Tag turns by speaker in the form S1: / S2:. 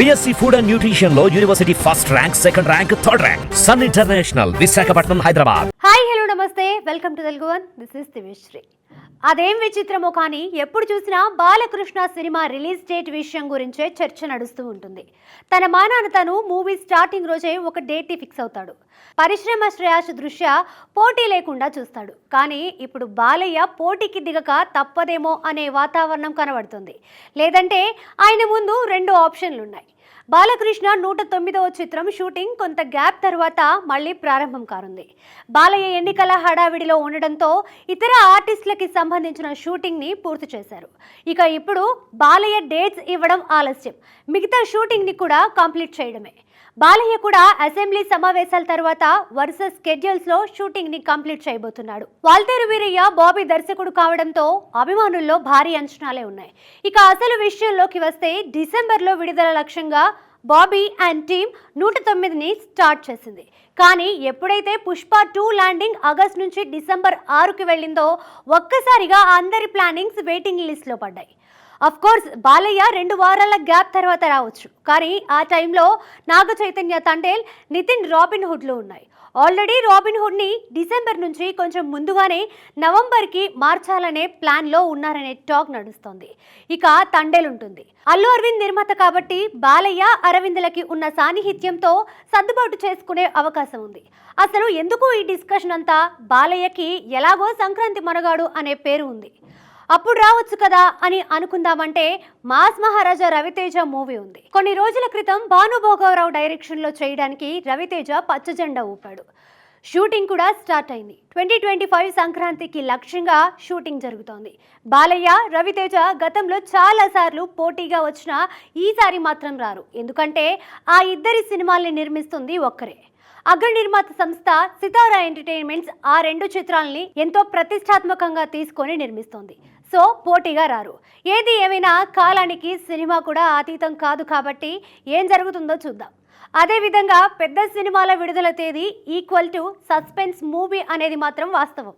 S1: BSc food and న్యూట్రిషన్లో university first rank second rank third rank sun international Visakhapatnam Hyderabad
S2: hi hello namaste. Welcome to Telugu one this is Divisri అదేం విచిత్రమో కానీ ఎప్పుడు చూసినా Balakrishna cinema release date విషయం గురించే చర్చ నడుస్తూ ఉంటుంది. తన మానాన తను మూవీ స్టార్టింగ్ రోజే ఒక డేట్ ఫిక్స్ అవుతాడు. పరిశ్రమ శ్రేయాస్ దృష్ట్యా పోటీ లేకుండా చూస్తాడు. కానీ ఇప్పుడు బాలయ్య పోటీకి దిగక తప్పదేమో అనే వాతావరణం కనబడుతుంది. లేదంటే ఆయన ముందు రెండు ఆప్షన్లు ఉన్నాయి బాలకృష్ణ నూట తొమ్మిదవ చిత్రం షూటింగ్ కొంత గ్యాప్ తర్వాత మళ్ళీ ప్రారంభం కానుంది. బాలయ్య ఎన్నికల హడావిడిలో ఉండడంతో ఇతర ఆర్టిస్టులకి సంబంధించిన షూటింగ్ని పూర్తి చేశారు. ఇక ఇప్పుడు బాలయ్య డేట్స్ ఇవ్వడం ఆలస్యం. మిగతా షూటింగ్ని కూడా కంప్లీట్ చేయడమే. బాలయ్య కూడా అసెంబ్లీ సమావేశాల తర్వాత వరుస స్కెడ్యూల్స్లో షూటింగ్ని కంప్లీట్ చేయబోతున్నాడు. వాల్తేరు వీరయ్య బాబీ దర్శకుడు కావడంతో అభిమానుల్లో భారీ అంచనాలే ఉన్నాయి. ఇక అసలు విషయంలోకి వస్తే డిసెంబర్లో విడుదల లక్ష్యంగా బాబీ అండ్ టీమ్ నూట తొమ్మిదిని స్టార్ట్ చేసింది. కానీ ఎప్పుడైతే పుష్ప టూ ల్యాండింగ్ ఆగస్ట్ నుంచి డిసెంబర్ ఆరుకి వెళ్ళిందో ఒక్కసారిగా అందరి ప్లానింగ్స్ వెయిటింగ్ లిస్ట్లో పడ్డాయి. అఫ్ కోర్స్ బాలయ్య రెండు వారాల గ్యాప్ తర్వాత రావచ్చు. కానీ ఆ టైంలో నాగ చైతన్య తండేల్ నితిన్ రాబిన్ హుడ్లు ఉన్నాయి. ఆల్రెడీ రాబిన్ హుడ్ని డిసెంబర్ నుంచి కొంచెం ముందుగానే నవంబర్కి మార్చాలనే ప్లాన్లో ఉన్నారనే టాక్ నడుస్తోంది. ఇక తండేల్ ఉంటుంది. అల్లు అరవింద్ నిర్మాత కాబట్టి బాలయ్య అరవిందులకి ఉన్న సాన్నిహిత్యంతో సర్దుబాటు చేసుకునే అవకాశం ఉంది. అసలు ఎందుకు ఈ డిస్కషన్ అంతా? బాలయ్యకి ఎలాగో సంక్రాంతి మనగాడు అనే పేరు ఉంది. అప్పుడు రావచ్చు కదా అని అనుకుందామంటే మాస్ మహారాజా రవితేజ మూవీ ఉంది. కొన్ని రోజుల క్రితం భానుభోగవరావు డైరెక్షన్లో చేయడానికి రవితేజ పచ్చజెండా ఊపాడు. షూటింగ్ కూడా స్టార్ట్ అయింది. ట్వంటీ ట్వంటీ ఫైవ్ సంక్రాంతికి లక్ష్యంగా షూటింగ్ జరుగుతోంది. బాలయ్య రవితేజ గతంలో చాలా సార్లు పోటీగా వచ్చిన ఈసారి మాత్రం రారు. ఎందుకంటే ఆ ఇద్దరి సినిమాల్ని నిర్మిస్తుంది ఒక్కరే. అగ్ర నిర్మాత సంస్థ సితారా ఎంటర్టైన్మెంట్స్ ఆ రెండు చిత్రాలని ఎంతో ప్రతిష్టాత్మకంగా తీసుకొని నిర్మిస్తోంది. సో పోటీగా రారు. ఏది ఏమైనా కాలానికి సినిమా కూడా అతీతం కాదు కాబట్టి ఏం జరుగుతుందో చూద్దాం. అదేవిధంగా పెద్ద సినిమాల విడుదల తేదీ ఈక్వల్ టు సస్పెన్స్ మూవీ అనేది మాత్రం వాస్తవం.